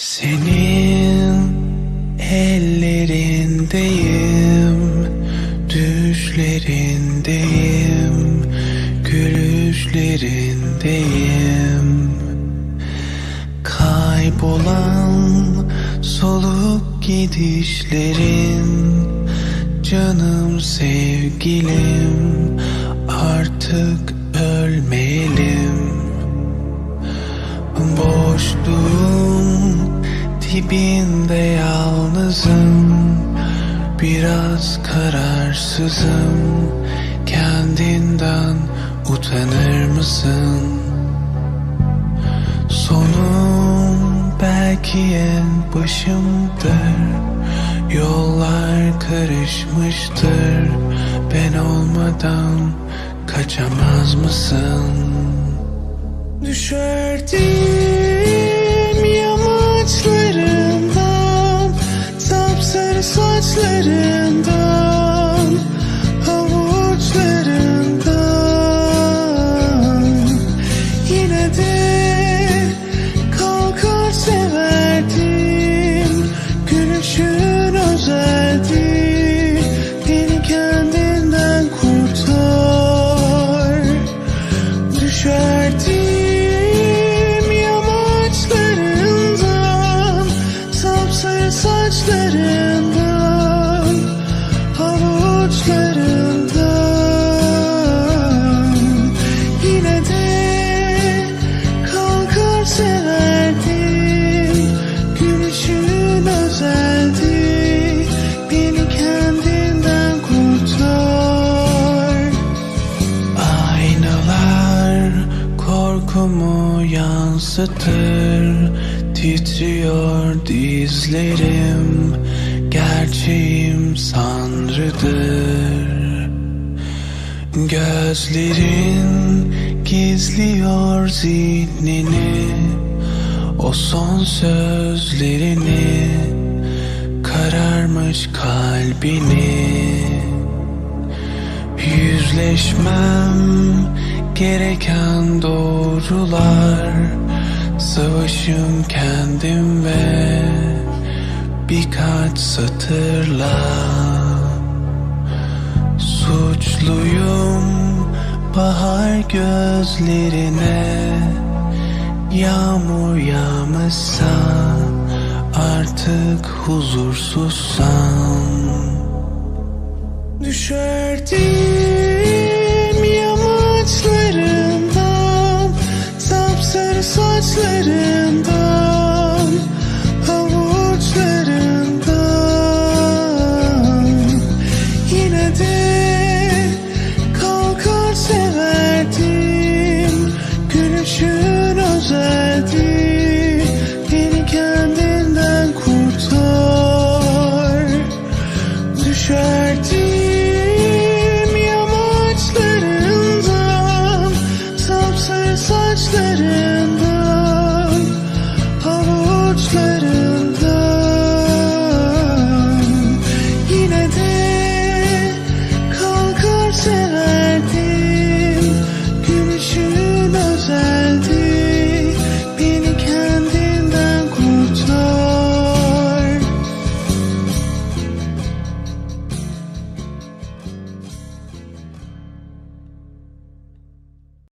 Senin ellerindeyim, düşlerindeyim, gülüşlerindeyim. Kaybolan soluk gidişlerin, canım sevgilim, artık ölmeyelim. Boşluğun dibinde yalnızım Biraz kararsızım Kendinden utanır mısın? Sonum belki en başımdır Yollar karışmıştır Ben olmadan kaçamaz mısın? Düşerdim Havuçlarından. Yine de kalkar severdim Gülüşün özeldi Beni kendinden kurtar. Düşerdim saçlarından Havuçlarından Yine de kalkar severdim. Gülüşün özeldi. Beni kendinden kurtar. Aynalar korkumu yansıtır. Titriyor dizlerim. Gerçeğim sanrıdır Gözlerin gizliyor zihnini O son sözlerini Kararmış kalbini. Yüzleşmem gereken doğrular Savaşım kendim ve birkaç satırla gözlerine Yağmur yağmışsa artık huzursuzsam Düşerdim yamaçlarından Sapsarı saçlarından saçların